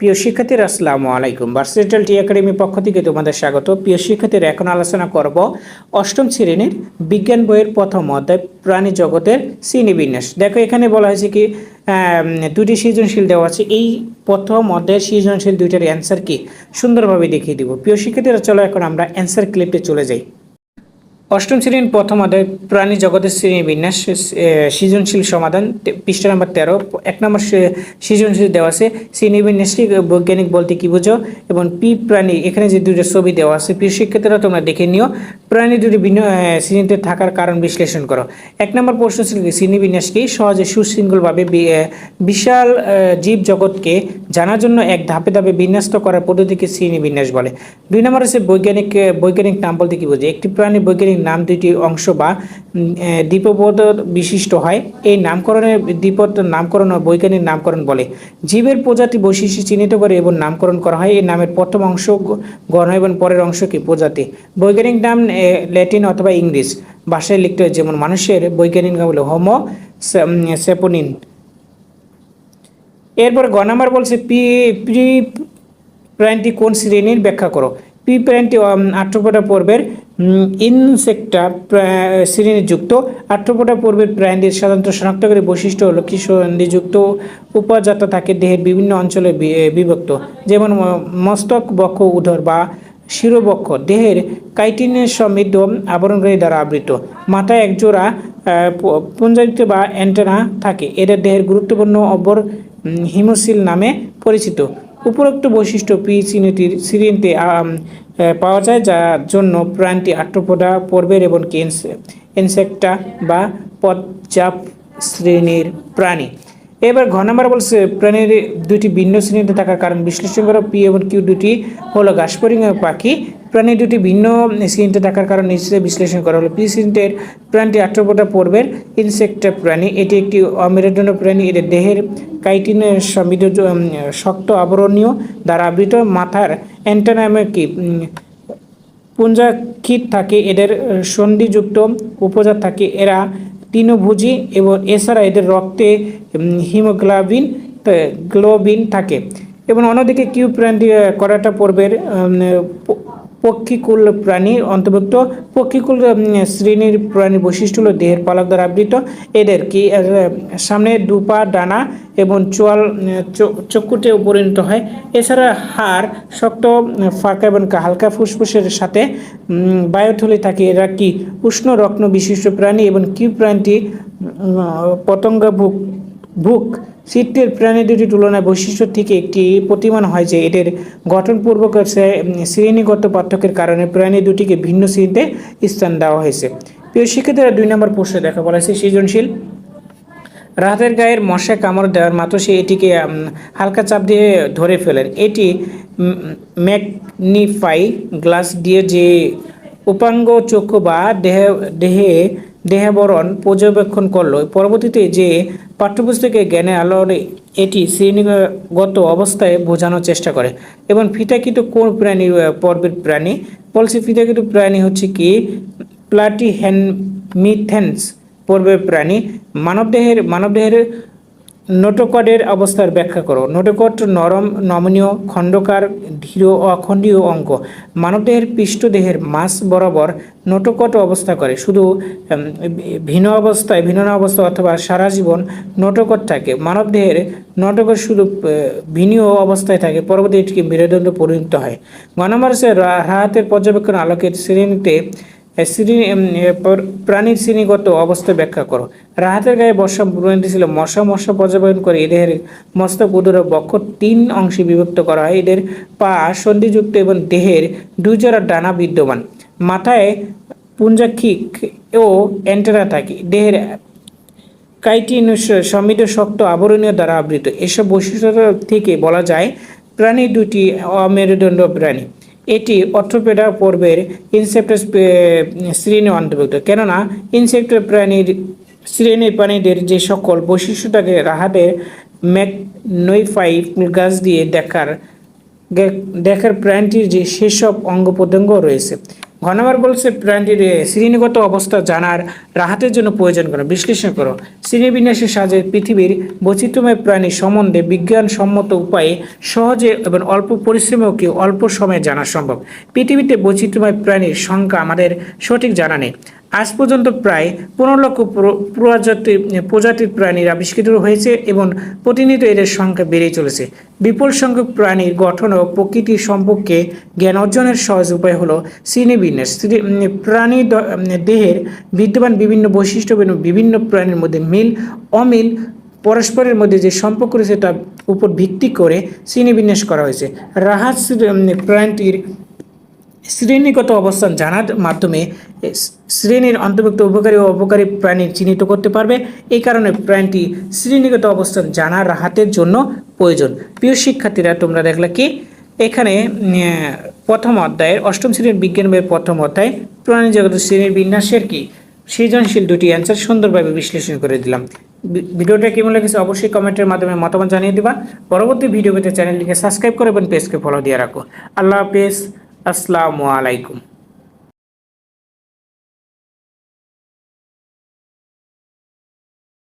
প্রিয় শিক্ষার্থীরা, আসসালামু আলাইকুম। ভার্সিটাল টি একাডেমি পক্ষ থেকে তোমাদের স্বাগত। প্রিয় শিক্ষার্থীরা, এখন আলোচনা করব অষ্টম শ্রেণির বিজ্ঞান বইয়ের প্রথম অধ্যায়, প্রাণী জগতের শ্রেণীবিন্যাস। দেখো, এখানে বলা হয়েছে কি দুটি সৃজনশীল দেওয়া আছে। এই প্রথম অধ্যায়ের সৃজনশীল দুইটার অ্যান্সার কি? সুন্দরভাবে দেখিয়ে দিব। প্রিয় শিক্ষার্থীরা, চলো এখন আমরা অ্যান্সার ক্লিপে চলে যাই। অষ্টম শ্রেণির প্রথম অধ্যায়, প্রাণী জগতের শ্রেণি বিন্যাস সৃজনশীল সমাধান পৃষ্ঠা নম্বর তেরো, এক নম্বর সৃজনশীল দেওয়া আছে, শ্রেণি বিন্যাসটি বৈজ্ঞানিক বলতে কি বুঝো? এবং পি প্রাণী, এখানে যে দুটো ছবি দেওয়া আছে, প্রিয় শিক্ষার্থীরা, তোমরা দেখে নিও। প্রাণী দুটি ভিন্ন শ্রেণীতে থাকার কারণ বিশ্লেষণ করো। এক নম্বর প্রশ্ন ছিল কি, শ্রেণি বিন্যাসকে সহজে সুশৃঙ্খলভাবে বিশাল জীব জগৎকে জানার জন্য এক ধাপে ধাপে বিন্যাস্ত করার পদ্ধতিকে শ্রেণি বিন্যাস বলে। দুই নম্বর হচ্ছে বৈজ্ঞানিক বৈজ্ঞানিক নাম বলতে কী বোঝে একটি প্রাণী বৈজ্ঞানিক নাম দুইটি অংশ বা দ্বীপপদ বিশিষ্ট হয়। এই নামকরণের দ্বীপদ নামকরণ ও বৈজ্ঞানিক নামকরণ বলে। জীবের প্রজাতি বৈশিষ্ট্য চিহ্নিত করে এবং নামকরণ করা হয়। এই নামের প্রথম অংশ গণ এবং পরের অংশ কি প্রজাতি? বৈজ্ঞানিক নাম ল্যাটিন অথবা ইংলিশ ভাষায় লিখতে হয়, যেমন মানুষের বৈজ্ঞানিক নাম হলো হোমো সেপোনিন। এরপর গ নাম্বার বলছে পি প্রি প্রাণীটি কোন শ্রেণির ব্যাখ্যা করো? পি প্রাণীটি আঠ্রোপটা পর্বের ইনসেক্টা শ্রেণীযুক্ত। আঠ্রোপটা পর্বের প্রাণীদের সাধারণত শনাক্তকারী বৈশিষ্ট্য হলো কি সন্ধিযুক্ত উপাজাতা থাকে দেহের বিভিন্ন অঞ্চলে বিভক্ত। যেমন মস্তক বক্ষ উদর বা শিরোবক্ষ। দেহের কাইটিনের সমৃদ্ধ আবরণকারী দ্বারা আবৃত। মাথায় একজোড়া আহ, বা অ্যান্টেনা থাকে। এদের দেহের গুরুত্বপূর্ণ অবর হিমোসিল নামে পরিচিত। উপরোক্ত বৈশিষ্ট্য পি শ্রেণীটির শ্রেণীতে পাওয়া যায়, যার জন্য প্রাণটি আট্রোপোডা পর্বের এবং ইনসেক্টা বা পর্যাপ শ্রেণির প্রাণী। এবার ঘ নাম্বার বলছে, প্রাণীর দুটি ভিন্ন শ্রেণীতে থাকার কারণ বিশ্লেষণ করা। পি এবং কিউ দুটি হলো ঘাসপরিং পাখি প্রাণী দুটি ভিন্ন শ্রেণীতে থাকার কারণে নিশ্চয়ই বিশ্লেষণ করা হলো। পি শ্রেণির প্রাণীটি আট্রোপোডা পর্বের প্রাণী। এটি একটি অমেরুদণ্ড প্রাণী। এদের দেহের কাইটিনের সমৃদ্ধ শক্ত আবরণীয় দ্বারা আবৃত। মাথার অ্যান্টানামে কি পুঞ্জাক্ষিত থাকে। এদের সন্ধিযুক্ত উপজাত থাকে। এরা তৃণভোজী এবং এছাড়া এদের রক্তে হিমোগ্লোবিন গ্লোবিন থাকে। এবং অন্যদিকে কিউ প্রাণী করাটা পর্বের পক্ষীকুল প্রাণীর অন্তর্ভুক্ত। পক্ষীকুল শ্রেণির প্রাণী বৈশিষ্ট্য হলো দেহের পালক দ্বারা আবৃত। এদের কি সামনে দুপা ডানা এবং চোয়াল উম, চো- চক্ষুতে পরিণত হয়। এছাড়া হাড় শক্ত ফাঁকা এবং হালকা ফুসফুসের সাথে বায়ুথলি থাকে। এরা কি উষ্ণ রত্ন বিশিষ্ট প্রাণী এবং কি প্রাণীটি পতঙ্গ ভুক শীতের প্রাণী দুটির তুলনায় বৈশিষ্ট্য থেকে একটি প্রতিমান হয় যে এদের গঠনপূর্বক শ্রেণীগত পার্থক্যের কারণে প্রাণী দুটিকে ভিন্ন শ্রেণীতে স্থান দেওয়া হয়েছে। প্রিয় শিক্ষার্থীরা, দুই নম্বর প্রশ্নে দেখা, বলা হয়েছে সৃজনশীল। রাতের গায়ের মশা কামড় দেওয়ার মাত্র সে এটিকে হালকা চাপ দিয়ে ধরে ফেলেন। এটি ম্যাগনিফাই গ্লাস দিয়ে যে উপাঙ্গ চক্ষু বা দেহে দেহে, দেহাবরণ পর্যবেক্ষণ করল, পরবর্তীতে যে পাঠ্যপুস্তকে জ্ঞানে আলোড়ে এটি শ্রেণীগত অবস্থায় বোঝানোর চেষ্টা করে। এবং ফিতাকৃত কোন প্রাণী পর্বের প্রাণী? বলছে ফিতাকৃত প্রাণী হচ্ছে কি? প্লাটি হ্যান মিথেন্স পর্বের প্রাণী। মানবদেহের মানবদেহের নোটোকডের অবস্থার ব্যাখ্যা করো। নোটোকট নরম, নমনীয়, খণ্ডকার, ধীর অখণ্ডীয় অঙ্গ মানবদেহের পৃষ্ঠদেহের মাস বরাবর নোটোকট অবস্থা করে। শুধু ভিন্ন অবস্থায়, ভিন্ন অবস্থা অথবা সারা জীবন নোটোকট থাকে। মানবদেহের নোটোকট শুধু ভিন্ন অবস্থায় থাকে। পরবর্তী এটিকে মেরুদণ্ড পরিণত হয়। গণমার রাহাতের পর্যবেক্ষণ আলোকের শ্রেণীতে পর- প্রাণীর শ্রেণীগত অবস্থা ব্যাখ্যা করো। রাহাতের গায়ে বর্ষা প্রণীতি ছিল মশা মশা পর্যবেক্ষণ করে এদের মস্তক, উদর বক্ষ তিন অংশে বিভক্ত করা হয়। এদের পা সন্ধিযুক্ত এবং দেহের দুই জোড়া ডানা বিদ্যমান। মাথায় পুঞ্জাক্ষিক ও অ্যান্টেনা থাকে। দেহের কাইটিন সমৃদ্ধ, শক্ত, আবরণীয় দ্বারা আবৃত। এসব বৈশিষ্ট্য থেকে বলা যায়, প্রাণী দুটি অমেরুদণ্ড প্রাণী। এটি অর্থোপেডা পর্বের ইনসেপ্টাস শ্রেণি অন্তর্ভুক্ত। কেননা ইনসেপ্টের প্রাণীর, শ্রেণির প্রাণীদের যে সকল বৈশিষ্ট্যটাকে রাহাতের ম্যাকনোইফাই গাছ দিয়ে দেখার দেখার প্রাণীটির যে সেসব অঙ্গ প্রত্যঙ্গ রয়েছে ঘ নম্বর বলছে প্রাণীর এ, শ্রেণীগত অবস্থা জানার রাহাতের জন্য প্রয়োজন করো। বিশ্লেষণ করো। শ্রেণীবিন্যাসের সাহায্যে পৃথিবীর বৈচিত্র্যময় প্রাণী সম্বন্ধে বিজ্ঞানসম্মত উপায়ে সহজে এবং অল্প পরিশ্রমেও কি অল্প সময়ে জানা সম্ভব? পৃথিবীতে বৈচিত্র্যময় প্রাণীর সংখ্যা আমাদের সঠিক জানা নেই। আজ পর্যন্ত প্রায় পনেরো লক্ষ প্র- প্রজাতি, প্রজাতির প্রাণীর আবিষ্কৃত হয়েছে এবং প্রতিনিয়ত এদের সংখ্যা বেড়েই চলেছে। বিপুল সংখ্যক প্রাণীর গঠন ও প্রকৃতি সম্পর্কে জ্ঞান অর্জনের সহজ উপায় হলো শ্রেণীবিন্যাস প্রাণী দেহের বিদ্যমান বিভিন্ন বৈশিষ্ট্য এবং বিভিন্ন প্রাণীর মধ্যে মিল, অমিল পরস্পরের মধ্যে যে সম্পর্ক রয়েছে তার উপর ভিত্তি করে শ্রেণীবিন্যাস করা হয়েছে। শ্রে- প্রাণীটির শ্রেণীগত অবস্থান জানার মাধ্যমে শ্রেণির অন্তর্ভুক্ত উপকারী ও অপকারী প্রাণী চিহ্নিত করতে পারবে। এই কারণে প্রাণীটি শ্রেণীগত অবস্থান জানার হাতের জন্য প্রয়োজন। প্রিয় শিক্ষার্থীরা, তোমরা দেখলে কি? এখানে প্রথম অধ্যায়ের অষ্টম শ্রেণির বিজ্ঞান বইয়ের প্রথম অধ্যায় প্রাণী জগত শ্রেণির বিন্যাসের কি? সৃজনশীল দুটি অ্যান্সার সুন্দরভাবে বিশ্লেষণ করে দিলাম। ভিডিওটা কেমন লেগেছে অবশ্যই কমেন্টের মাধ্যমে মতামত জানিয়ে দিবা। পরবর্তী ভিডিও পেতে চ্যানেলটিকে সাবস্ক্রাইব করে এবং পেজকে ফলো দিয়ে রাখো। আল্লাহ হাফেজ। আসসালামু আলাইকুম।